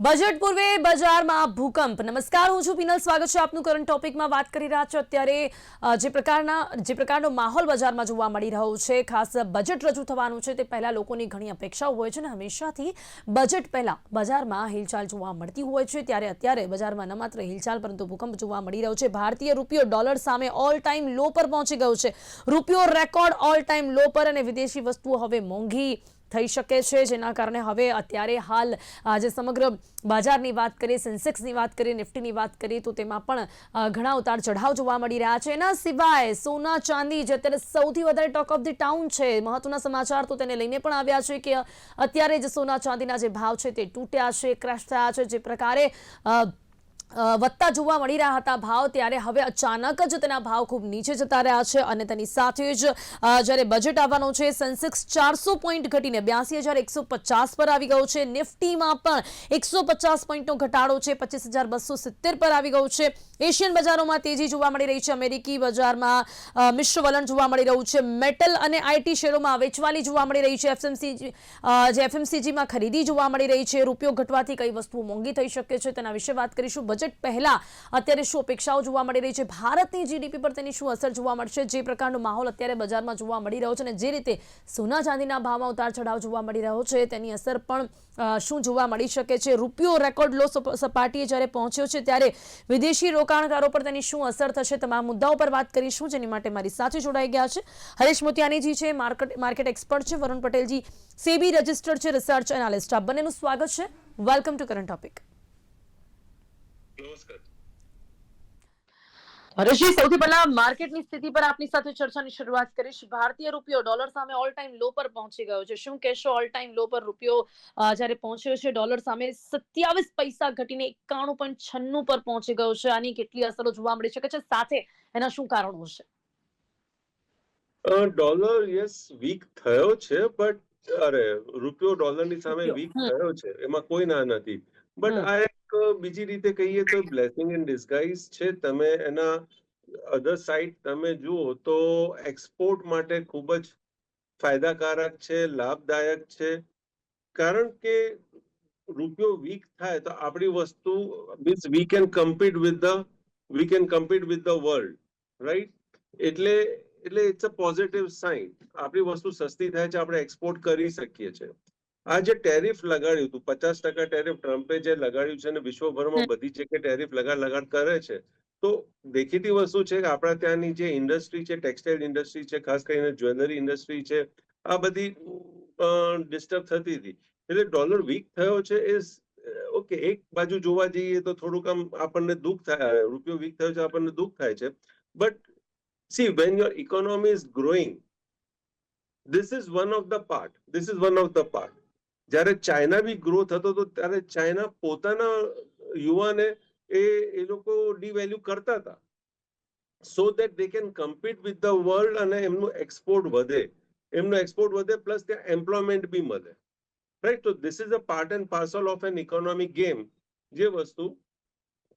Budget પૂર્વે બજારમાં ભૂકંપ. નમસ્કાર, હું છું પિનલ. સ્વાગત છે આપનું કરંટ ટોપિકમાં વાત કરી રહ્યા છો અત્યારે જે પ્રકારના, જે પ્રકારનો માહોલ બજારમાં જોવા મળી રહ્યો છે, ખાસ બજેટ રજૂ થવાનું છે, તે પહેલાં લોકોની ઘણી અપેક્ષાઓ હોય છે અને હંમેશાથી બજેટ પહેલાં બજારમાં હિલચાલ જોવા મળતી હોય છે. ત્યારે અત્યારે બજારમાં ન માત્ર હિલચાલ, પરંતુ ભૂકંપ જોવા મળી રહ્યો છે. ભારતીય રૂપિયો ડોલર સામે ઓલ ટાઈમ લો પર પહોંચી ગયો છે. રૂપિયો રેકોર્ડ ઓલ ટાઈમ લો પર અને વિદેશી વસ્તુઓ હવે મોંઘી થઈ શકે છે, જેના કારણે હવે અત્યારે હાલ આ જે સમગ્ર બજારની વાત કરીએ, સેન્સેક્સની વાત કરીએ, નિફ્ટીની વાત કરીએ, તો તેમાં પણ ઘણા ઉતાર ચઢાવ જોવા મળી રહ્યા છે. એના સિવાય સોના ચાંદી, જે અત્યારે સૌથી વધારે ટોક ઓફ ધી ટાઉન છે, મહત્વના સમાચાર તો તેને લઈને પણ આવ્યા છે કે અત્યારે જે સોના ચાંદીના જે ભાવ છે તે તૂટ્યા છે, ક્રેશ થયા છે. જે પ્રકારે વધતા જોવા મળી રહ્યા હતા ભાવ, ત્યારે હવે અચાનક જ તેના ભાવ ખૂબ નીચે જતા રહ્યા છે અને તેની સાથે જ જ્યારે બજેટ આવવાનું છે સેન્સેક્સ ચારસો પોઈન્ટ ઘટીને બ્યાસી હજાર એકસો પચાસ પર આવી ગયું છે. નિફ્ટીમાં પણ એકસો પચાસ પોઈન્ટનો ઘટાડો છે, પચીસ હજાર બસો સિત્તેર પર આવી ગયું છે. એશિયન બજારોમાં તેજી જોવા મળી રહી છે. અમેરિકી બજારમાં મિશ્ર વલણ જોવા મળી રહ્યું છે. મેટલ અને આઈટી શેરોમાં વેચવાલી જોવા મળી રહી છે. એફએમસીજી જે એફએમસીજીમાં ખરીદી જોવા મળી રહી છે. રૂપિયો ઘટવાથી કઈ વસ્તુઓ મોંઘી થઈ શકે છે તેના વિશે વાત કરીશું. બજેટ પહેલા અત્યારે શું અપેક્ષાઓ જોવા મળી રહી છે? ભારતની જીડીપી પર તેની શું અસર જોવા મળશે? જે પ્રકારનો માહોલ અત્યારે બજારમાં જોવા મળી રહ્યો છે અને જે રીતે સોના ચાંદીના ભાવમાં ઉતાર ચઢાવ જોવા મળી રહ્યો છે, તેની અસર પણ શું જોવા મળી શકે છે? રૂપિયો રેકોર્ડ લો સપાટીએ જ્યારે પહોંચ્યો છે, ત્યારે વિદેશી રોકાણકારો પર તેની શું અસર થશે? તમામ મુદ્દાઓ પર વાત કરીશું. જેની માટે મારી સાથે જોડાઈ ગયા છે હરેશ મોતિયાનીજી છે, માર્કેટ માર્કેટ એક્સપર્ટ છે, વરુણ પટેલજી સેબી રજિસ્ટર્ડ છે, રિસર્ચ એનાલિસ્ટ. આ બંનેનું સ્વાગત છે. Welcome to current topic. નમસ્કાર. હરેશજી સૌથી પહેલા માર્કેટની સ્થિતિ પર આપની સાથે ચર્ચાની શરૂઆત કરીશ. ભારતીય રૂપિયો ડોલર સામે ઓલ ટાઈમ લો પર પહોંચી ગયો છે. શું કહેશો ઓલ ટાઈમ લો પર રૂપિયો જ્યારે પહોંચ્યો છે ડોલર સામે? સત્યાવીસ પૈસા ઘટીને એકાણું પોઈન્ટ છન્નું પર પહોંચી ગયો છે. આની કેટલી અસરો જોવા મળી શકે છે? સાથે એના શું કારણો છે? ડોલર યસ વીક થયો છે બટ અરે રૂપિયો ડોલરની સામે વીક થયો છે. એમાં કોઈ ના નથી. બટ આ બીજી રીતે કહીએ તો બ્લેસિંગ ઇન ડિસ્ગાઇઝ છે. તમે એના અધર સાઈડ તમે જુઓ તો એક્સપોર્ટ માટે ખૂબ જ ફાયદાકારક છે, લાભદાયક છે. કારણ કે રૂપિયો વીક થાય તો આપણી વસ્તુ means we can compete with the we can compete with the world right એટલે એટલે ઇટ્સ અ પોઝિટિવ સાઇન આપણી વસ્તુ સસ્તી થાય છે, આપણે એક્સપોર્ટ કરી શકીએ છીએ. આ જે ટેરિફ લગાડ્યું હતું પચાસ ટકા ટેરિફ ટ્રમ્પે જે લગાડ્યું છે અને વિશ્વભરમાં બધી જગ્યાએ ટેરિફ લગાડ લગાડ કરે છે તો દેખીતી વસ્તુ છે કે આપણા ત્યાંની જે ઇન્ડસ્ટ્રી છે ટેક્સટાઇલ ઇન્ડસ્ટ્રી છે ખાસ કરીને જ્વેલરી ઇન્ડસ્ટ્રી છે આ બધી ડિસ્ટર્બ થતી હતી. એટલે ડોલર વીક થયો છે એ ઓકે એક બાજુ જોવા જઈએ તો થોડુંક આમ આપણને દુઃખ થાય રૂપિયો વીક થયો છે આપણને દુઃખ થાય છે. But see when your economy is growing this is one of the part this is one of the part. જ્યારે ચાઇના બી ગ્રો થતો હતો ત્યારે ચાઇના પોતાના યુવાને એ એ લોકો ડિવેલ્યુ કરતા હતા. So that they can compete with the world અને એમનું એક્સપોર્ટ વધે. એમનું એક્સપોર્ટ વધે પ્લસ ત્યાં એમ્પ્લોયમેન્ટ બી મળે. રાઈટ તો this is a part and parcel of an economic game જે વસ્તુ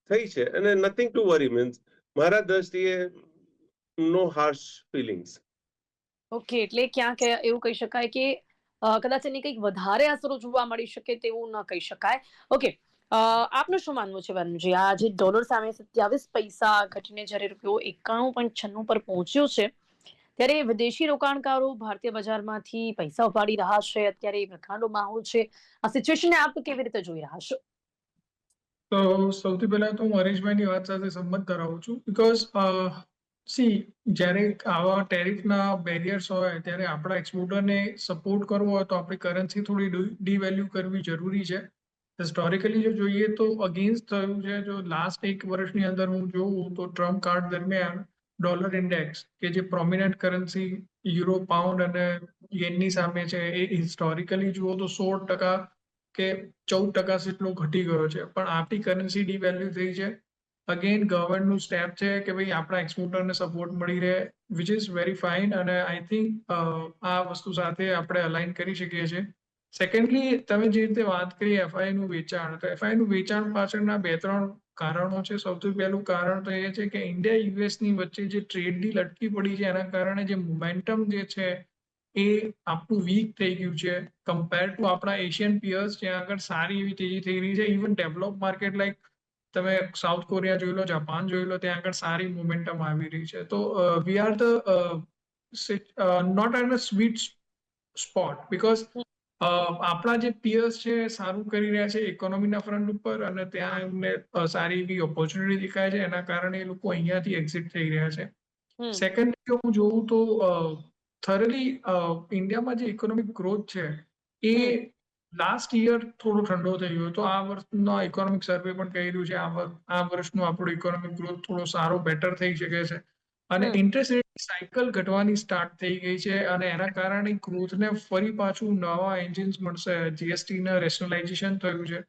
થઈ છે. અને નથિંગ ટુ વરી મીન્સ મારા દ્રષ્ટિએ નો હાર્શ ફિલિંગ્સ ઓકે એટલે ક્યાંક એવું કહી શકાય કે કદાચ એની કંઈક વધારે અસરો જોવા મળી શકે તેવું ન કહી શકાય. ઓકે આપનું શું માનવું છે વરુણજી? આ જે ડોલર સામે સત્યાવીસ પૈસા ઘટીને જ્યારે રૂપિયો એકાણું પોઈન્ટ છન્નું પર પહોંચ્યો છે, ત્યારે વિદેશી રોકાણકારો ભારતીય બજારમાંથી પૈસા ઉપાડી રહ્યા છે, અત્યારે એ પ્રકારનો માહોલ છે. આ સિચ્યુએશનને આપ કેવી રીતે જોઈ રહ્યા છો? તો સૌથી પહેલા તો હું હરીશભાઈની વાત સાથે સંમત ધરાવું છું બીકોઝ સી જ્યારે આવા ટેરિફના બેરિયર્સ હોય, ત્યારે આપણા એક્સપોર્ટરને સપોર્ટ કરવો હોય, તો આપણી કરન્સી થોડી ડીવેલ્યુ કરવી જરૂરી છે. હિસ્ટોરિકલી જો જોઈએ તો અગેન્સ્ટ થયું છે, જો લાસ્ટ એક વર્ષની અંદર હું જોઉં તો ટ્રમ્પ કાર્ડ દરમિયાન ડોલર ઇન્ડેક્સ કે જે પ્રોમિનન્ટ કરન્સી યુરો પાઉન્ડ અને યેનની સામે છે, એ હિસ્ટોરિકલી જુઓ તો સોળ ટકા કે ચૌદ ટકા જેટલો ઘટી ગયો છે. પણ આપણી કરન્સી ડીવેલ્યુ થઈ છે. અગેન ગવર્મેન્ટનું સ્ટેપ છે કે ભાઈ આપણા એક્સપોર્ટરને સપોર્ટ મળી રહે વિચ ઇઝ વેરી ફાઇન અને આઈ થિંક આ વસ્તુ સાથે આપણે અલાઇન કરી શકીએ છીએ. સેકન્ડલી તમે જે રીતે વાત કરી એફઆઈ નું વેચાણ, તો એફઆઈ નું વેચાણ પાછળના બે ત્રણ કારણો છે. સૌથી પહેલું કારણ તો એ છે કે ઇન્ડિયા યુએસની વચ્ચે જે ટ્રેડ ડીલ અટકી પડી છે, એના કારણે જે મોમેન્ટમ જે છે એ આપણું વીક થઈ ગયું છે. કમ્પેર ટુ આપણા એશિયન પિયર્સ જ્યાં આગળ સારી એવી તેજી થઈ રહી છે. ઇવન ડેવલપ માર્કેટ લાઈક તમે સાઉથ કોરિયા જોઈ લો જાપાન જોઈ લો ત્યાં આગળ સારી મોમેન્ટમ આવી રહી છે. તો we are the not an a sweet spot because આપણા જે પિયર્સ છે સારું કરી રહ્યા છે ઇકોનોમીના ફ્રન્ટ ઉપર અને ત્યાં એમને સારી એવી ઓપોર્ચ્યુનિટી દેખાય છે. એના કારણે એ લોકો અહીંયાથી એક્ઝિટ થઈ રહ્યા છે. સેકન્ડ જો હું જોઉં તો થરલી ઇન્ડિયામાં જે ઇકોનોમિક ગ્રોથ છે એ. લાસ્ટ યર થોડો ઠંડો થઈ ગયો તો આ વર્ષનો ઇકોનોમિક સર્વે પણ કહી રહ્યું છે. આ આ વર્ષનું આપણો ઇકોનોમિક ગ્રોથ થોડો સારો બેટર થઈ શકે છે. અને ઇન્ટરેસ્ટ રેટ સાયકલ ઘટવાની સ્ટાર્ટ થઈ ગઈ છે અને એના કારણે ગ્રોથને ફરી પાછું નવા એન્જિન્સ મળશે. જીએસટી ના રેશનલાઇઝેશન થયું છે.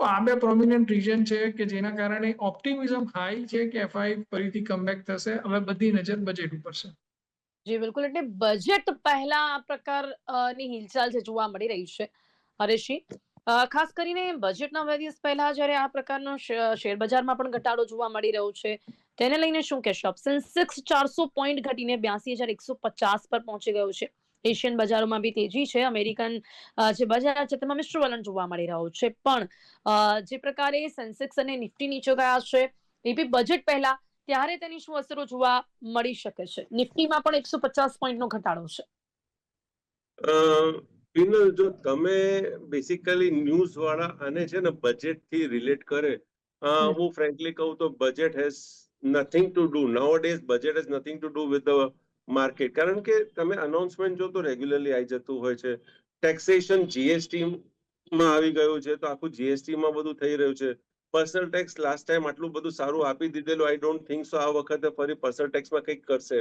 તો આ બે પ્રોમિનન્ટ રીઝન છે કે જેના કારણે ઓપ્ટિમિઝમ હાઈ છે કે એફઆઈ ફરીથી કમબેક થશે. હવે બધી નજર બજેટ ઉપર છે. જી બિલકુલ. એટલે બજેટ પહેલા આ પ્રકારની હિલચાલ છે જોવા મળી રહી છે. હરેશજી. ખાસ કરીને બજેટના બે દિવસ પહેલા જ્યારે આ પ્રકારનો શેર બજારમાં પણ ઘટાડો જોવા મળી રહ્યો છે, તેને લઈને શું કહેશો સેન્સેક્સ ચારસો પોઈન્ટ ઘટીને બ્યાસી હજાર એકસો પચાસ પર પહોંચી ગયો છે. એશિયન બજારોમાં બી તેજી છે અમેરિકન જે બજાર છે તેમાં મિશ્ર વલણ જોવા મળી રહ્યું છે. પણ જે પ્રકારે સેન્સેક્સ અને નિફ્ટી નીચે ગયા છે, એ બી બજેટ પહેલા ત્યારે તેની શું અસરો જોવા મળી શકે છે? નિફ્ટીમાં પણ એકસો પચાસ પોઈન્ટનો ઘટાડો છે. પિનલ જો તમે બેસિકલી ન્યૂઝ વાળા અને છે ને બજેટથી રિલેટ કરે હું ફ્રેન્કલી કહું તો budget has nothing to do now days budget has nothing to do with the market કારણ કે તમે અનાઉન્સમેન્ટ જો તો રેગ્યુલરલી આવી જતું હોય છે. ટેક્સેશન જીએસટી માં આવી ગયું છે તો આખું જીએસટી માં બધું થઈ રહ્યું છે. પર્સનલ ટેક્સ લાસ્ટ ટાઈમ આટલું બધું સારું આપી દીધેલું આઈ ડોન્ટ થિંક સો આ વખતે ફરી પર્સનલ ટેક્સમાં કંઈક કરશે.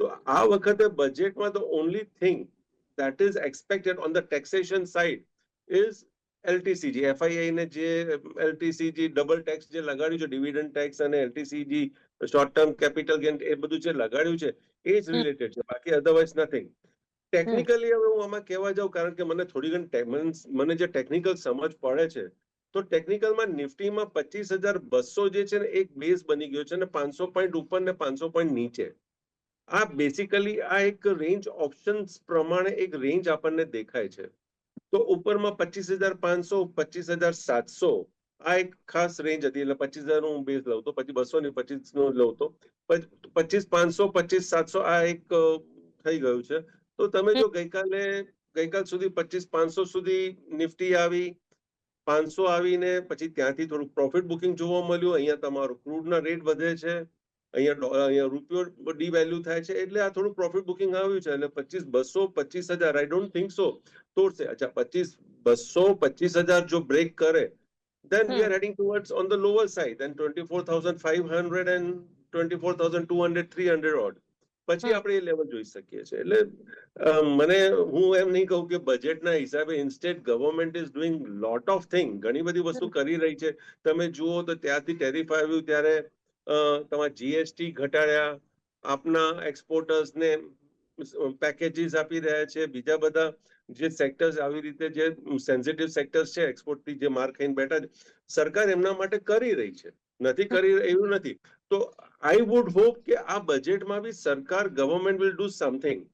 તો આ વખતે બજેટમાં the only thing that is expected on the taxation side is LTCG, FII ને જે LTCG ડબલ ટેક્સ જે લગાડ્યું છે ડિવિડન્ડ ટેક્સ અને LTCG short term capital gain એ બધું જે લગાડ્યું છે એ જ. રિલેટેડ છે બાકી અધરવાઇઝ નથિંગ ટેકનિકલી હવે હું આમાં કહેવા જાઉં કારણ કે મને થોડી ઘણી મને- જે ટેકનિકલ સમજ પડે છે તો ટેકનિકલમાં નિફ્ટીમાં પચીસ હજાર બસો જે છે ને એક બેઝ બની ગયો છે અને પાંચસો પોઈન્ટ ઉપર ને પાંચસો પોઈન્ટ નીચે. આ બેસિકલી આ એક રેન્જ ઓપ્શન્સ પ્રમાણે એક રેન્જ આપણને દેખાય છે. તો ઉપરમાં પચીસ હજાર પાંચસો પચીસ હજાર સાતસો આ એક ખાસ રેન્જ હતી એટલે પચીસ હજાર હું બેઝ લઉં તો પછી બસો ને પચીસ નો લઉં તો પચીસ પાંચસો પચીસ સાતસો આ એક થઈ ગયું છે. તો તમે જો ગઈકાલે ગઈકાલ સુધી પચીસ પાંચસો સુધી નિફ્ટી આવી પાંચસો આવીને પછી ત્યાંથી થોડું પ્રોફિટ બુકિંગ જોવા મળ્યું અહીંયા તમારો ક્રૂડના રેટ વધે છે. અહીંયા અહીંયા રૂપિયો ડીવેલ્યુ થાય છે એટલે આ થોડું પ્રોફિટ બુકિંગ આવ્યું છે એટલે પચીસ બસો પચીસ હજાર આઈ ડોન્ટ થિંક સો તોડશે. અચ્છા પચીસ બસો પચીસ હજાર જો બ્રેક કરે then we twenty are heading towards on the lower side than 24,500 and 24,200 300 odd. પછી. આપણે એ લેવલ જોઈ શકીએ છીએ. એટલે મને હું એમ નહીં કહું કે બજેટના હિસાબે instead government is doing lot of thing ઘણી બધી વસ્તુ કરી રહી છે. તમે જુઓ તો ત્યાંથી ટેરિફ આવ્યું ત્યારે તમારા જીએસટી ઘટાડ્યા આપના એક્સપોર્ટર્સને પેકેજીસ આપી રહ્યા છે બીજા બધા જે સેક્ટર્સ આવી રીતે જે સેન્સિટિવ સેક્ટર્સ છે એક્સપોર્ટથી જે માર ખાઈને બેઠા છે સરકાર એમના માટે કરી રહી છે. નથી કરી એવું નથી. તો આઈ વુડ હોપ કે આ બજેટમાં બી સરકાર ગવર્મેન્ટ વિલ ડુ સમથિંગ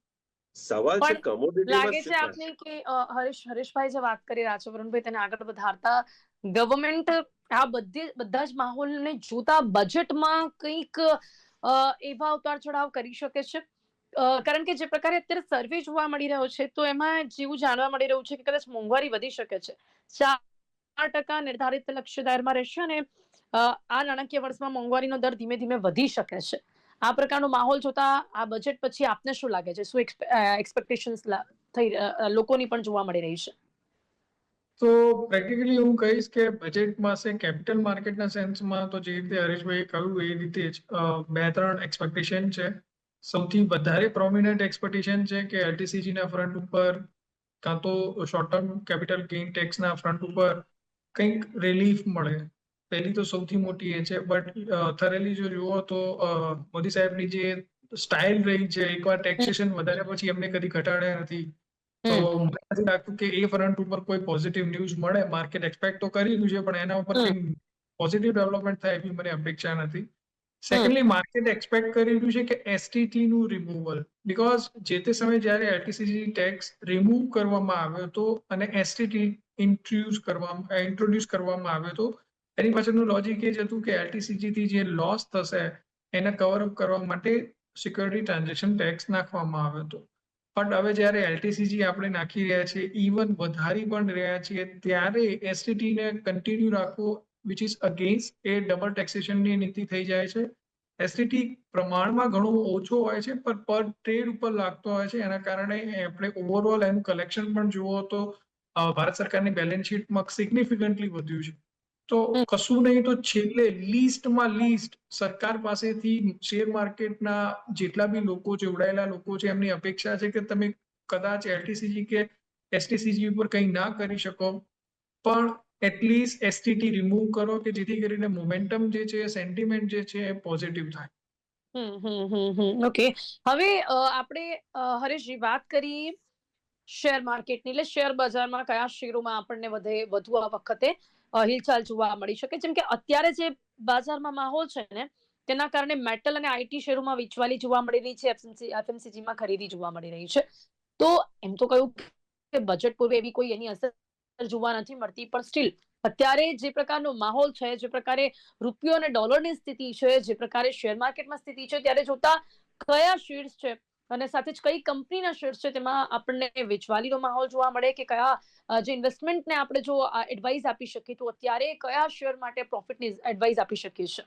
સવાલ છે કોમોડિટી લાગે છે આપને કે હરીશ હરીશભાઈ જે વાત કરી રહ્યા છે વરુણભાઈ તેને આગળ વધારતા ગવર્મેન્ટ આ બધી, બધા જ માહોલને જોતા બજેટમાં કંઈક એવા ઉતાર ચઢાવ કરી શકે છે. કારણ કે જે પ્રકારે અત્યારે સર્વે જોવા મળી રહ્યો છે, તો એમાં જેવું જાણવા મળી રહ્યું છે કે કદાચ મોંઘવારી વધી શકે છે. ચાર ટકા નિર્ધારિત લક્ષ્ય દાયરમાં રહેશે અને આ નાણાકીય વર્ષમાં મોંઘવારીનો દર ધીમે ધીમે વધી શકે છે. આ પ્રકારનો માહોલ જોતા આ બજેટ પછી આપને શું લાગે છે? શું એક્સપેક્ટેશન્સ થઈ લોકોની પણ જોવા મળી રહી છે. તો પ્રેક્ટિકલી હું કહીશ કે બજેટમાં છે કેપિટલ માર્કેટના સેન્સમાં તો જે રીતે હરેશભાઈએ કહ્યું એ રીતે જ બે ત્રણ એક્સપેક્ટેશન છે. સૌથી વધારે પ્રોમિનન્ટ એક્સપેક્ટેશન છે કે એલટીસીજીના ફ્રન્ટ ઉપર કાં તો શોર્ટ ટર્મ કેપિટલ ગેઇન ટેક્સના ફ્રન્ટ ઉપર કંઈક રિલીફ મળે. પહેલી તો સૌથી મોટી એ છે બટ થરેલી જો જુઓ તો મોદી સાહેબની જે સ્ટાઇલ રહી છે, એકવાર ટેક્સેશન વધારે પછી એમને કદી ઘટાડ્યા નથી. તો મને નથી લાગતું કે એ ફ્રન્ટ ઉપર કોઈ પોઝિટિવ ન્યૂઝ મળે માર્કેટ એક્સપેક્ટ તો કરી રહ્યું છે પણ એના ઉપર પોઝિટિવ ડેવલપમેન્ટ થાય એવી મને અપેક્ષા નથી. સેકન્ડલી માર્કેટ એક્સપેક્ટ કરી રહ્યું છે કે એસટીટી નું રિમૂવલ બીકોઝ જે તે સમયે જ્યારે એલટીસીજી ટેક્સ રિમૂવ કરવામાં આવ્યો હતો અને એસટીટી ઇન્ટ્રોડ્યુસ કરવામાં ઇન્ટ્રોડ્યુસ કરવામાં આવ્યો હતો એની પાછળનું લોજિક એ જ હતું કે એલટીસીજી થી જે લોસ થશે એને કવર અપ કરવા માટે સિક્યોરિટી ટ્રાન્ઝેક્શન ટેક્સ નાખવામાં આવ્યો હતો. પણ હવે જ્યારે એલટીસીજી આપણે નાખી રહ્યા છીએ ઇવન વધારી પણ રહ્યા છીએ, ત્યારે એસટીટી ને કન્ટિન્યુ રાખવું which is against a double ટેક્સેશનની નીતિ થઈ જાય છે. એસટીટી પ્રમાણમાં ઘણો ઓછો હોય છે, પણ પર ટ્રેડ ઉપર લાગતો હોય છે. એના કારણે આપણે ઓવરઓલ એનું કલેક્શન પણ જુઓ તો ભારત સરકારની બેલેન્સ શીટમાં સિગ્નિફિકન્ટલી વધ્યું છે. તો કશું નહીં તો છેલ્લે લીસ્ટમાં લીસ્ટ સરકાર પાસેથી શેર માર્કેટના જેટલા બી લોકો જોડાયેલા લોકો છે એમની અપેક્ષા છે કે તમે કદાચ એલટીસીજી કે એસટીસીજી ઉપર કંઈ ના કરી શકો. પણ એટલીસ્ટ એસટીટી રિમૂવ કરો કે જેથી કરીને મોમેન્ટમ જે છે સેન્ટિમેન્ટ જે છે એ પોઝિટિવ થાય. ઓકે હવે આપણે હરેશજી વાત કરી શેર માર્કેટની એટલે શેર બજારમાં કયા શેરોમાં આપણને વધે વધુ આ વખતે? હિલચાલ જોવા મળી શકે. જેમ કે અત્યારે જે બજારમાં માહોલ છે ને, તેના કારણે મેટલ અને આઈટી શેરોમાં વેચવાલી જોવા મળી રહી છે એફએમસી એફએમસીજીમાં ખરીદી જોવા મળી રહી છે. તો એમ તો કહ્યું કે બજેટ પૂર્વે એવી કોઈ એની અસર જોવા નથી મળતી, પણ સ્ટીલ અત્યારે જે પ્રકારનો માહોલ છે, જે પ્રકારે રૂપિયો અને ડોલરની સ્થિતિ છે, જે પ્રકારે શેર માર્કેટમાં સ્થિતિ છે, ત્યારે જોતા કયા શેર્સ છે અને સાથે જ કઈ કંપનીના શેર્સ છે તેમાં આપણને વેચવાલીનો માહોલ જોવા મળે કે કયા જે ઇન્વેસ્ટમેન્ટને આપણે જો એડવાઇસ આપી શકીએ તો અત્યારે કયા શેર માટે પ્રોફિટની એડવાઇસ આપી શકીએ છીએ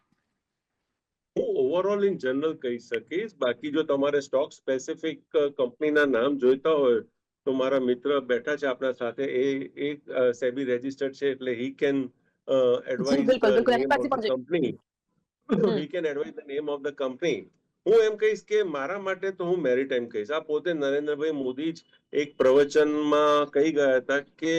હું ઓવરઓલ ઇન જનરલ કહી શકીશ. બાકી જો તમારે સ્ટોક સ્પેસિફિક કંપનીના નામ જોઈતા હોય તો મારા મિત્ર બેઠા છે આપણા સાથે. એ એક સેબી રેજિસ્ટર્ડ છે એટલે he can advise company. He can advise the name of the company હું એમ કહીશ કે મારા માટે તો હું મેરીટાઈમ કહીશ. આ પોતે નરેન્દ્રભાઈ મોદી જ એક પ્રવચનમાં કહી ગયા હતા કે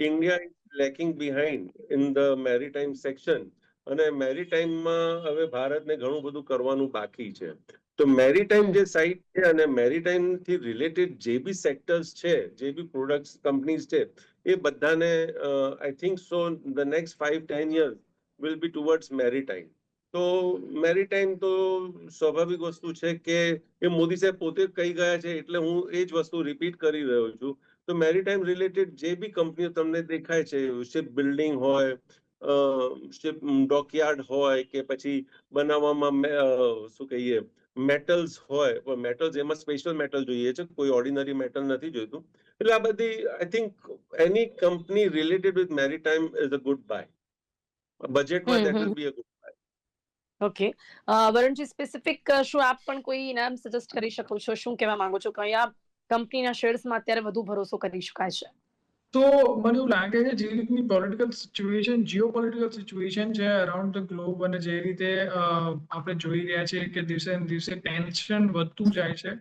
India is lacking behind in the maritime section અને મેરીટાઈમમાં હવે ભારતને ઘણું બધું કરવાનું બાકી છે. તો મેરીટાઈમ જે સાઇટ છે અને મેરીટાઈમથી રિલેટેડ જે બી સેક્ટર્સ છે જે બી પ્રોડક્ટ્સ કંપનીઝ છે એ બધાને I think so the next five ten years will be towards maritime તો મેરીટાઈમ તો સ્વાભાવિક વસ્તુ છે કે એ મોદી સાહેબ પોતે કહી ગયા છે એટલે હું એ જ વસ્તુ રિપીટ કરી રહ્યો છું. તો મેરીટાઈમ રિલેટેડ જે બી કંપનીઓ તમને દેખાય છે શિપ બિલ્ડિંગ હોય શિપ ડોકયાર્ડ હોય કે પછી બનાવવામાં શું કહીએ મેટલ્સ હોય પણ મેટલ્સ એમાં સ્પેશિયલ મેટલ જોઈએ છે કોઈ ઓર્ડિનરી મેટલ નથી જોઈતું. એટલે આ બધી I think any company related with maritime is a good buy બજેટમાં that will be a good okay Varun ji specific શું આપ પણ કોઈ ઇનામ સજેસ્ટ કરી શકો છો? શું કહેવા માંગો છો? કયા કંપનીના શેર્સમાં અત્યારે વધુ ભરોસો કરી શકાય છે? તો મને એવું લાગે છે જે રીતની political situation geo political situation છે અરાઉન્ડ ધ ગ્લોબ અને જે રીતે આપણે જોઈ રહ્યા છીએ કે દિવસે દિવસે ટેન્શન વધતું જાય છે.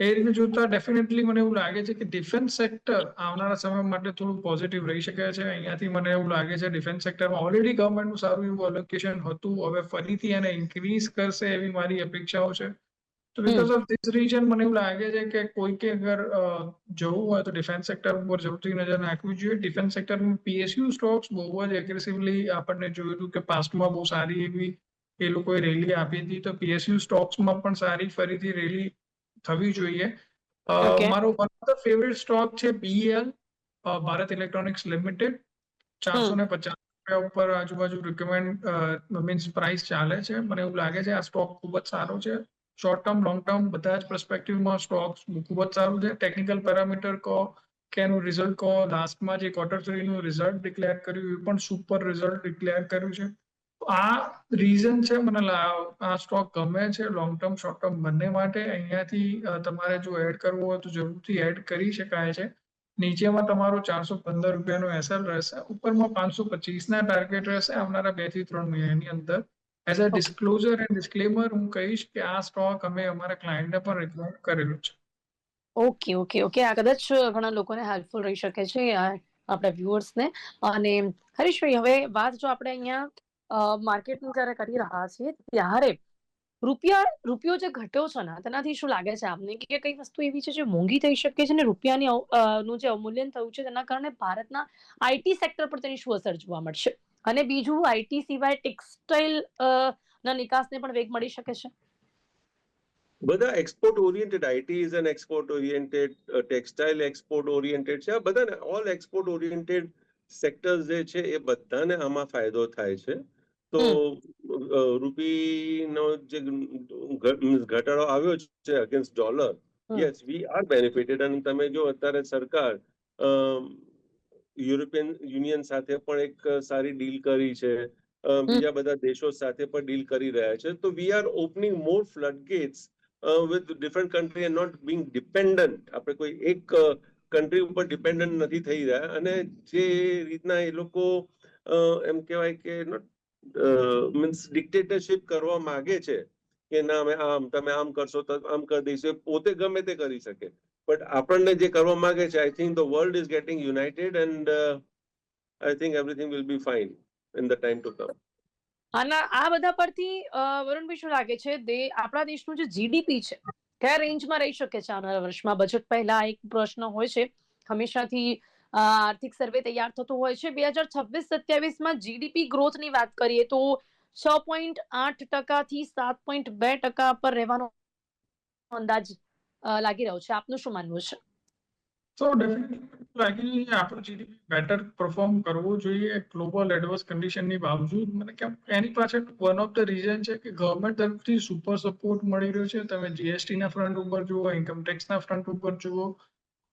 એ રીતે જોતા ડેફિનેટલી મને એવું લાગે છે કે ડિફેન્સ સેક્ટર આવનારા સમય માટે થોડું પોઝિટિવ રહી શકે છે. અહીંયાથી મને એવું લાગે છે ડિફેન્સ સેક્ટરમાં ઓલરેડી ગવર્મેન્ટનું સારું એવું અલોકેશન હતું. હવે ફરીથી એને ઇન્ક્રીઝ કરશે એવી મારી અપેક્ષાઓ છે. તો બીકોઝ ઓફ ધીસ રીઝન મને એવું લાગે છે કે કોઈકે અગર જવું હોય તો ડિફેન્સ સેક્ટર ઉપર જરૂરથી નજર નાખવી જોઈએ. ડિફેન્સ સેક્ટરમાં પીએસયુ સ્ટોક્સ બહુ જ એગ્રેસિવલી આપણને જોયું હતું કે પાસ્ટમાં બહુ સારી એવી એ લોકોએ રેલી આપી હતી. તો પીએસયુ સ્ટોક્સમાં પણ સારી ફરીથી રેલી થવી જોઈએ. મારો one of the favourite stock છે બીએલ ભારત ઇલેક્ટ્રોનિક્સ લિમિટેડ ચારસો ને પચાસ રૂપિયા ઉપર આજુબાજુ રિકમેન્ડ મીન્સ પ્રાઇસ ચાલે છે. મને એવું લાગે છે આ સ્ટોક ખૂબ જ સારો છે. શોર્ટ ટર્મ લોંગ ટર્મ બધા જ પર્સપેક્ટિવમાં સ્ટોક્સ ખૂબ જ સારું છે. ટેકનિકલ પેરામીટર કહો કે એનું રિઝલ્ટ કહો. લાસ્ટમાં જે ક્વાર્ટર થ્રીનું રિઝલ્ટ ડિક્લેર કર્યું એ પણ સુપર રિઝલ્ટ ડિક્લેર કર્યું છે. આ રીઝન છે, મને આ સ્ટોક ગમે છે લોંગ ટર્મ શોર્ટ ટર્મ બંને માટે અહીંયાથી તમારે જો એડ કરવું હોય તો જરૂરથી એડ કરી શકાય છે. નીચેમાં તમારો ચારસો પંદર રૂપિયાનો એસએલ રહેશે, ઉપરમાં પાંચસો પચીસના ટાર્ગેટ રહેશે, આવનારા બેથી ત્રણ મહિનાની અંદર. As a disclosure and disclaimer હું કહીશ કે આ સ્ટોક અમે અમારા ક્લાયન્ટને પણ રિકમેન્ડ કરેલું છે. Okay okay okay. આ કદાચ ઘણા લોકોને હેલ્પફુલ રહી શકે છે આપણા વ્યુઅર્સને અને હરીશભાઈ, હવે વાત જો આપણે અહીંયા માર્કેટની જ્યારે કરી રહ્યા છીએ ત્યારે રૂપિયા, રૂપિયો જે ઘટ્યો છે ને, તેનાથી શું લાગે છે આપને કે કઈ વસ્તુ એવી છે જે મોંઘી થઈ શકે છે ને રૂપિયાની નું જે અવમૂલ્યન થયું છે તેના કારણે ભારતના આઈટી સેક્ટર પર તેની શું અસર જોવા મળશે? અને બીજું આઈટી સિવાય ટેક્સટાઇલ ના નિકાસને પણ વેગ મળી શકે છે? બધા export oriented IT is an export oriented textile export oriented છે. આ બધાને ઓલ એક્સપોર્ટ ઓરિએન્ટેડ સેક્ટર્સ જે છે એ બધાને આમાં ફાયદો થાય છે. તો રૂપીનો જે ઘટાડો આવ્યો છે against dollar yes we are benefited અને તમે જો અત્યારે સરકાર યુરોપિયન યુનિયન સાથે પણ એક સારી ડીલ કરી છે બીજા બધા દેશો સાથે પણ ડીલ કરી રહ્યા છે તો we are opening more flood gates with different country and not being dependent આપણે કોઈ એક કન્ટ્રી ઉપર ડિપેન્ડન્ટ નથી થઈ રહ્યા. અને જે રીતના એ લોકો એમ કહેવાય કે નોટ મીન્સ ડિક્ટેટરશિપ કરવા માંગે છે કે ના, અમે આમ, તમે આમ કરશો તો આમ કરી દઈશું પોતે ગમે તે કરી શકે. બટ આપણને જે કરવા માંગે છે I think the world is getting united and I think everything will be fine in the time to come આના આ બધા પરથી વરુણભાઈ, શું લાગે છે? દે, આપણા દેશનું જે જીડીપી છે, કયા રેન્જમાં રહી શકે છે? આવનારા વર્ષમાં બજેટ પહેલા એક પ્રશ્ન હોય છે, હંમેશાથી આર્થિક સર્વે તૈયાર થતો હોય છે. બે હજાર છવ્વીસ સત્યાવીસમાં જીડીપી ગ્રોથની વાત કરીએ તો છ પોઈન્ટ આઠ ટકાથી સાત પોઈન્ટ બે ટકા પર રહેવાનો અંદાજ લાગી રહ્યો છે. આપનું શું માનવું છે? સો ડેફિનેટલી લાગી આપણું જીડીપી બેટર પરફોર્મ કરવું જોઈએ ગ્લોબલ એડવર્સ કન્ડિશનની બાવજૂદ. મને કેમ એની પાછળ વન ઓફ ધ રીઝન છે કે ગવર્મેન્ટ તરફથી સુપર સપોર્ટ મળી રહ્યો છે. તમે જીએસટી ના ફ્રન્ટ ઉપર જુઓ ઇન્કમ ટેક્સ ફ્રન્ટ ઉપર જુઓ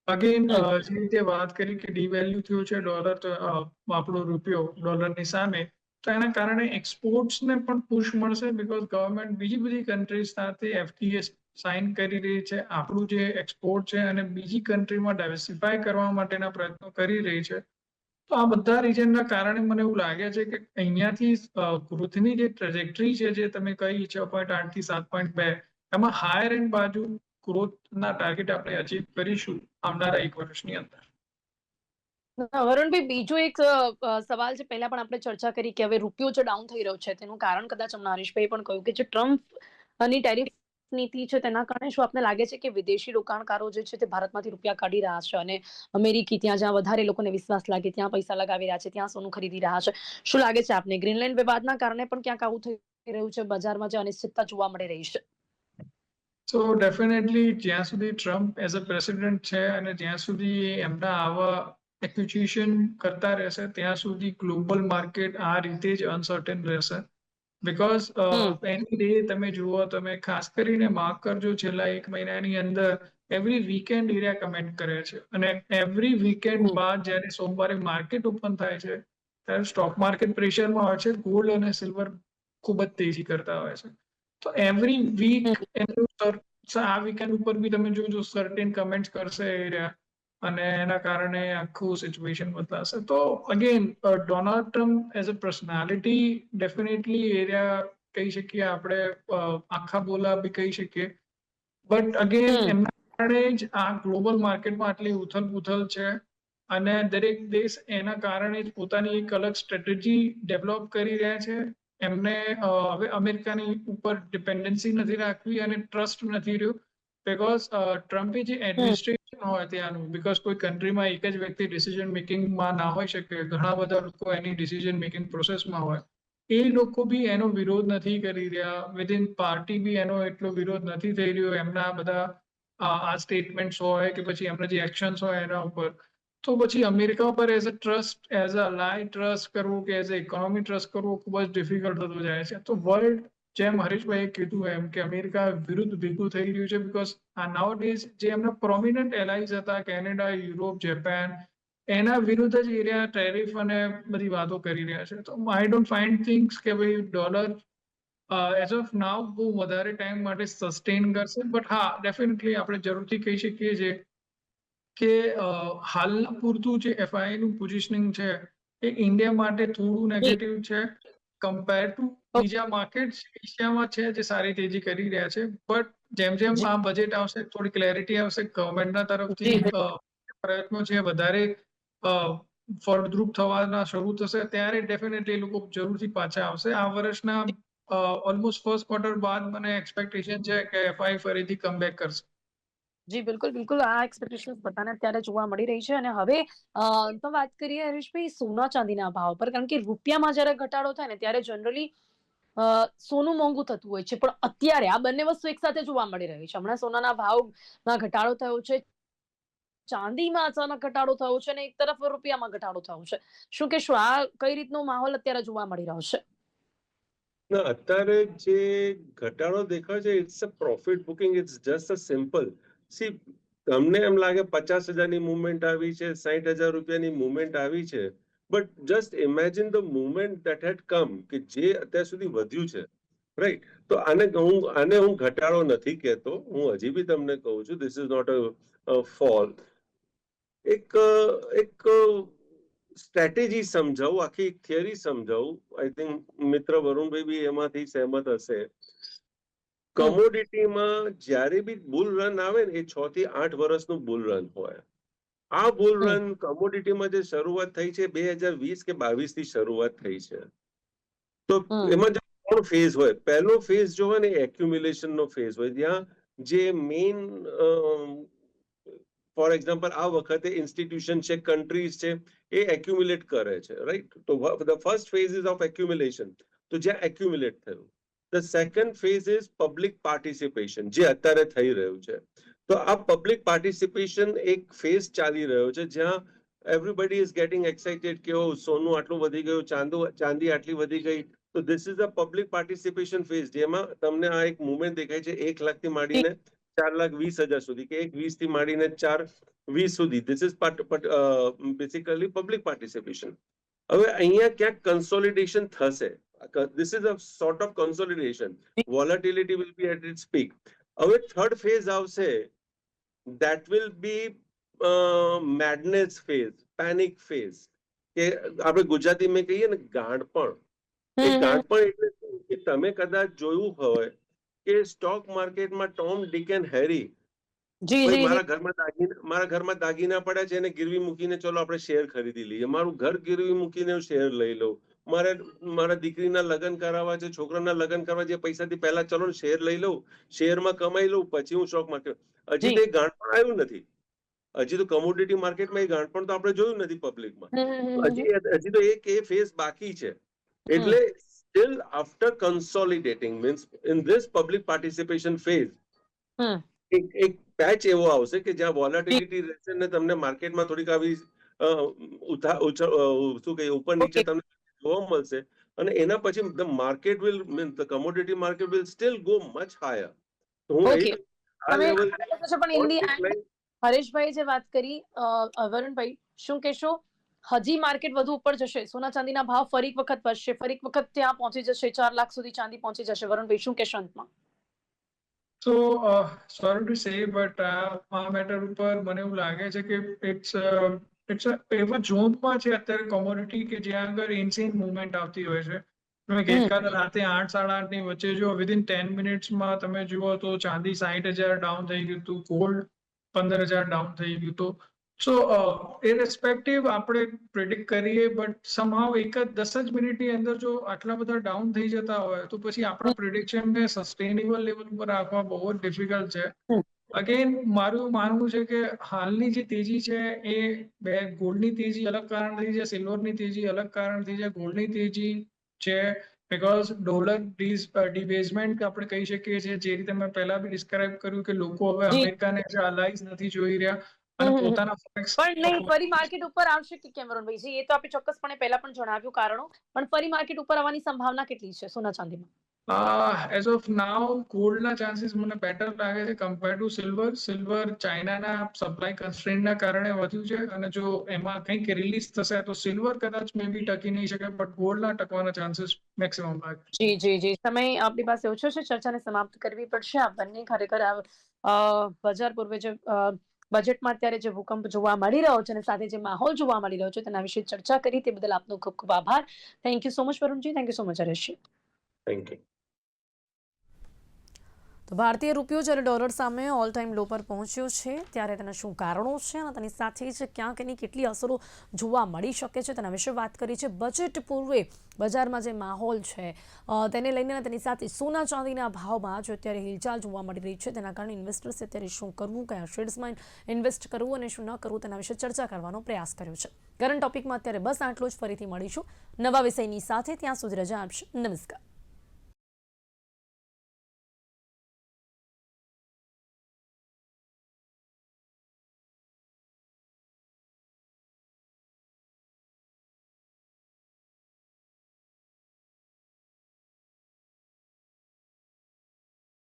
અગેન જે રીતે વાત કરી કે ડીવેલ્યુ થયું છે ડોલર આપણો રૂપિયો ડોલરની સામે તો એના કારણે એક્સપોર્ટ્સને પણ પુશ મળશે બિકોઝ ગવર્મેન્ટ બીજી બધી કન્ટ્રી સાથે એફટીએસ સાઇન કરી રહી છે. આપણું જે એક્સપોર્ટ છે અને બીજી કન્ટ્રીમાં ડાયવર્સિફાય કરવા માટેના પ્રયત્નો કરી રહી છે. તો આ બધા રીઝનના કારણે મને એવું લાગે છે કે અહીંયાથી ગ્રોથની જે ટ્રેજેક્ટરી છે જે તમે કહી છ પોઈન્ટ આઠથી સાત પોઈન્ટ બે એમાં હાયર એન્ડ બાજુ ગ્રોથના ટાર્ગેટ આપણે અચીવ કરીશું આવનારા એક વર્ષની અંદર. વરુણભાઈ, બીજો એક સવાલ છે, પહેલા પણ આપણે ચર્ચા કરી કે હવે રૂપિયો જે ડાઉન થઈ રહ્યો છે, તેનું કારણ કદાચ હમણાં હરીશભાઈ પણ કહ્યું કે જે ટ્રમ્પની ટેરિફ નીતિ છે, તેના કારણે શું આપને લાગે છે કે વિદેશી રોકાણકારો જે છે, તે ભારતમાંથી રૂપિયા કાઢી રહ્યા છે અને અમેરિકી ત્યાં જ્યાં વધારે લોકોને વિશ્વાસ લાગે, ત્યાં પૈસા લગાવી રહ્યા છે, ત્યાં સોનું ખરીદી રહ્યા છે. શું લાગે છે આપને? ગ્રીનલેન્ડ વિવાદના કારણે પણ ક્યાંક આવું થઈ રહ્યું છે, બજારમાં જે અનિશ્ચિતતા જોવા મળી રહી છે. સો ડેફિનેટલી જ્યાં સુધી ટ્રમ્પ એઝ અ પ્રેસિડેન્ટ છે અને જ્યાં સુધી એમના આવા એક્વિઝિશન કરતા રહેશે ત્યાં સુધી ગ્લોબલ માર્કેટ આ રીતે જ અનસર્ટેન રહેશે. બીકોઝ એની ડે તમે જુઓ તમે ખાસ કરીને માર્ક કરજો છેલ્લા એક મહિનાની અંદર એવરી વીકેન્ડ એરિયા કમેન્ટ કરે છે. અને એવરી વીકેન્ડ બાદ જ્યારે સોમવારે માર્કેટ ઓપન થાય છે ત્યારે સ્ટોક માર્કેટ પ્રેશરમાં હોય છે ગોલ્ડ અને સિલ્વર ખૂબ જ તેજી કરતા હોય છે. તો એવરી વીક. એનું આ વીકેન્ડ ઉપર બી તમે જોજો સર્ટેન કમેન્ટ્સ કરશે એ અને એના કારણે આખું સિચ્યુએશન બદલાશે. તો again Donald Trump as a personality definitely area કહી શકીએ આપણે આખા બોલા બી કહી શકીએ. But again. એમના કારણે જ આ ગ્લોબલ માર્કેટમાં આટલી ઉથલ પુથલ છે. અને દરેક દેશ એના કારણે જ પોતાની એક અલગ સ્ટ્રેટેજી ડેવલપ કરી રહ્યા છે. એમને હવે અમેરિકાની ઉપર ડિપેન્ડન્સી નથી રાખવી અને ટ્રસ્ટ નથી રહ્યું. બીકોઝ ટ્રમ્પે જે એડમિનિસ્ટ્રેશન હોય ત્યાંનું બીકોઝ કોઈ કન્ટ્રીમાં એક જ વ્યક્તિ ડિસિઝન મેકિંગમાં ના હોઈ શકે ઘણા બધા લોકો એની ડિસિઝન મેકિંગ પ્રોસેસમાં હોય. એ લોકો બી એનો વિરોધ નથી કરી રહ્યા. વિધિન પાર્ટી બી એનો એટલો વિરોધ નથી થઈ રહ્યો. એમના બધા આ સ્ટેટમેન્ટ્સ હોય કે પછી એમના જે એક્શન્સ હોય એના ઉપર. તો પછી અમેરિકા પર as a trust as a lie trust કરવું કે એઝ અ ઇકોનોમી ટ્રસ્ટ કરવું ખૂબ જ ડિફિકલ્ટ થતું જાય છે. તો વર્લ્ડ જેમ હરીશભાઈએ કીધું એમ કે અમેરિકા વિરુદ્ધ ભેગું થઈ રહ્યું છે બીકોઝ આ નાવ ડેઝ જે એમના પ્રોમિનન્ટ એલાઇઝ હતા, કેનેડા, યુરોપ જેપાન એના વિરુદ્ધ જ એરિયા ટેરિફ અને બધી વાતો કરી રહ્યા છે. તો આઈ ડોન્ટ ફાઇન્ડ થિંગ્સ કે ભાઈ ડોલર એઝ ઓફ નાવ બહુ વધારે ટાઈમ માટે સસ્ટેન કરશે. બટ હા ડેફિનેટલી આપણે જરૂરથી કહી શકીએ છીએ કે હાલના પૂરતું જે એફઆઈ નું પોઝિશનિંગ છે એ ઇન્ડિયા માટે થોડું નેગેટિવ છે કમ્પેર ટુ બીજા માર્કેટ એશિયામાં છે જે સારી તેજી કરી રહ્યા છે. બટ જેમ જેમ આ બજેટ આવશે થોડી ક્લેરિટી આવશે ગવર્મેન્ટના તરફથી પ્રયત્નો છે વધારે ફળદ્રુપ થવાના શરૂ થશે ત્યારે ડેફિનેટલી લોકો જરૂરથી પાછા આવશે. આ વર્ષના ઓલમોસ્ટ ફર્સ્ટ ક્વાર્ટર બાદ મને એક્સપેક્ટેશન છે કે એફઆઈ ફરીથી કમબેક કરશે. જી, બિલકુલ બિલકુલ. આ એક્સપેક્ટેશન બધાને અત્યારે જોવા મળી રહી છે અને હવે તો વાત કરીએ હરીશભાઈ સોના ચાંદીના ભાવ પર. કારણ કે રૂપિયામાં જ્યારે ઘટાડો થાય ને ત્યારે જનરલી સોનું મોંઘું થતું હોય છે. પણ અત્યારે આ બંને વસ્તુ એકસાથે જોવા મળી રહી છે. હમણાં સોનાના ભાવમાં ઘટાડો થયો છે. ચાંદીમાં અચાનક ઘટાડો થયો છે અને એક તરફ રૂપિયામાં ઘટાડો થયો છે. શું કહેશો, આ કઈ રીતનો માહોલ અત્યારે જોવા મળી રહ્યો છે? અત્યારે જે ઘટાડો દેખાય છે it's a profit booking it's just a simple see તમને એમ લાગે પચાસ હજારની મુવમેન્ટ આવી છે સાહીઠ હજાર રૂપિયાની મુવમેન્ટ આવી છે. But just imagine the movement that had come કે જે અત્યાર સુધી વધ્યું છે. રાઈટ તો આને હું આને હું ઘટાડો નથી કહેતો. હું હજી બી તમને કહું છું this is not a fall એક એક સ્ટ્રેટેજી સમજાવું, આખી થિયરી સમજાવું. આઈ થિંક મિત્ર વરુણભાઈ બી એમાંથી સહેમત હશે. કમોડિટીમાં જ્યારે બી બુલ રન આવે ને એ છ થી આઠ વર્ષનું બુલ રન હોય. આ બુલ રન કમોડિટીમાં જે શરૂઆત થઈ છે બે હજાર વીસ કે બાવીસથી શરૂઆત થઈ છે. તો એમાં જે ત્રણ ફેઝ હોય. પહેલો ફેઝ જો હોય ને એક્યુમ્યુલેશન નો ફેઝ હોય. ત્યાં જે મેઇન ફોર એક્ઝામ્પલ આ વખતે ઇન્સ્ટિટ્યુશન છે કન્ટ્રીઝ છે એ એક્યુમ્યુલેટ કરે છે રાઈટ તો the first phase is of accumulation તો જ્યાં એક્યુમ્યુલેટ થયું. The second phase is public participation જે અત્યારે થઈ રહ્યું છે. તો આ પબ્લિક પાર્ટિસિપેશન એક ફેઝ ચાલી રહ્યો છે, જ્યાં એવરીબડી ઇઝ ગેટિંગ એક્સાઇટેડ કે સોનું આટલું વધી ગયું, ચાંદુ, ચાંદી આટલી વધી ગઈ. તો this is a public participation phase જેમાં તમને આ એક મુવમેન્ટ દેખાય છે, એક લાખથી માંડીને ચાર લાખ વીસ હજાર સુધી, કે એક વીસથી માંડીને ચાર વીસ સુધી. This is basically public participation હવે અહીંયા ક્યાંક કન્સોલિડેશન થશે. This is a sort of consolidation volatility will be at its peak હવે થર્ડ ફેઝ આવશે. That will be madness phase panic phase કે આપણે ગુજરાતીમાં કહીએ ને ગાંડપણ એ. ગાંડપણ એટલે કે તમે કદાચ જોયું હોય કે સ્ટોક માર્કેટમાં ટોમ ડિક એન્ડ હેરી મારા ઘરમાં દાગીના મારા ઘરમાં દાગીના પડ્યા છે એને ગીરવી મૂકીને ચલો આપણે શેર ખરીદી લઈએ. મારું ઘર ગીરવી મૂકીને હું શેર લઈ લઉં. મારે મારા દીકરીના લગ્ન કરાવવા છે છોકરાના લગ્ન કરવા જે પૈસાથી પહેલા ચલો શેર લઈ લઉં શેરમાં કમાઈ લઉં પછી હું સ્ટોક માર્કેટ હજી તો એ ગાંઠપણ આવ્યું નથી. હજી તો કમોડિટી માર્કેટમાં એ ગાંઠપણ તો આપણે જોયું નથી પબ્લિકમાં. હજી હજી તો એક એ ફેઝ બાકી છે. એટલે still after consolidating means in this public participation phase એક એક પેચ એવો આવશે કે જ્યાં વોલેટિલિટી રહેશે ને તમને માર્કેટમાં થોડીક આવી શું કહીએ ઉપર નીચે તમને જોવા મળશે. અને એના પછી the market will mean the commodity market will still go much higher હું હરેશભાઈ જે વાત કરી વરુણભાઈ શું કહેશો? હજી માર્કેટ વધુ ઉપર જશે. સોના ચાંદીના ભાવ ફરી વખત વધશે. ફરી વખત ત્યાં પહોંચી જશે. ચાર લાખ સુધી ચાંદી પહોંચી જશે. વરુણભાઈ શું કહેશો અંતમાં? So, sorry to say but આ મેટર ઉપર મને એવું લાગે છે કે ઇટ્સ ઇટ્સ એવા ઝોનમાં છે અત્યારે કોમોડિટી કે જ્યાં આગળ ઇન્સેન મુવમેન્ટ આવતી હોય છે. તમે ગઈકાલે રાતે આઠ સાડા આઠની વચ્ચે જો વિધિન ટેન મિનિટ્સમાં તમે જુઓ તો ચાંદી સાહીઠ હજાર ડાઉન થઈ ગયું હતું ગોલ્ડ પંદર હજાર ડાઉન થઈ ગયું હતું. સો ઇરેસ્પેક્ટિવ આપણે પ્રિડિક્ટ કરીએ બટ સમહાવ એક જ દસ જ મિનિટની અંદર જો આટલા બધા ડાઉન થઈ જતા હોય તો પછી આપણા પ્રિડિક્શનને સસ્ટેનેબલ લેવલ પર રાખવા બહુ જ ડિફિકલ્ટ છે. અગેન મારું માનવું છે કે હાલની જે તેજી છે એ બે ગોલ્ડની તેજી અલગ કારણથી છે સિલ્વરની તેજી અલગ કારણથી છે ગોલ્ડની તેજી છે બીકોઝ ડોલર ડિબેઝમેન્ટ આપણે કહી શકીએ છીએ જે રીતે મેં પહેલા બી ડિસ્ક્રાઇબ કર્યું કે લોકો હવે અમેરિકાને જે અલાઇઝ નથી જોઈ રહ્યા અને. પોતાના ફોરેક્સ પણ નહીં ફરી માર્કેટ ઉપર આવશે કે કેમ વરુણભાઈ? જી એ તો આપણે ચોક્કસપણે પહેલા પણ જણાવ્યું કારણો. પણ ફરી માર્કેટ ઉપર આવવાની સંભાવના કેટલી છે સોના ચાંદીમાં? એઝ ઓફ નાવ ગોલ્ડના ચાન્સીસ મને બેટર લાગે છે કમ્પેર ટુ સિલ્વર સિલ્વર ચાઇનાના સપ્લાય કન્સ્ટ્રેન્ટના કારણે વધ્યું છે અને જો એમાં કંઈક રિલીઝ થશે તો સિલ્વર કદાચ મે બી ટકી નહીં શકે બટ ગોલ્ડના ટકવાના ચાન્સીસ મેક્સિમમ લાગે જી જી જી. સમય આપણી પાસે ઓછો છે ચર્ચાને સમાપ્ત કરવી પડશે. આ બંને ખરેખર બજાર પૂર્વે જે બજેટમાં અત્યારે જે ભૂકંપ જોવા મળી રહ્યો છે અને સાથે જે માહોલ જોવા મળી રહ્યો છે, તેના વિશે ચર્ચા કરી. તે બદલ આપનો ખૂબ ખૂબ આભાર. Thank you so much Varunji thank you so much હરેશજી thank you ભારતીય રૂપિયો જ્યારે ડોલર સામે ઓલ ટાઈમ લો પર પહોંચ્યો છે, ત્યારે તેના શું કારણો છે અને તેની સાથે જ ક્યાંક એની કેટલી અસરો જોવા મળી શકે છે તેના વિશે વાત કરી છે બજેટ પૂર્વે બજારમાં જે માહોલ છે તેને લઈને તેની સાથે સોના ચાંદીના ભાવમાં જો અત્યારે હિલચાલ જોવા મળી રહી છે, તેના કારણે ઇન્વેસ્ટર્સે અત્યારે શું કરવું, કયા શેર્સમાં ઇન્વેસ્ટ કરવું અને શું ન કરવું તેના વિશે ચર્ચા કરવાનો પ્રયાસ કર્યો છે. કરંટ ટોપિકમાં અત્યારે બસ આટલું જ. ફરીથી મળીશું નવા વિષયની સાથે, ત્યાં સુધી રજા આપશે. નમસ્કાર.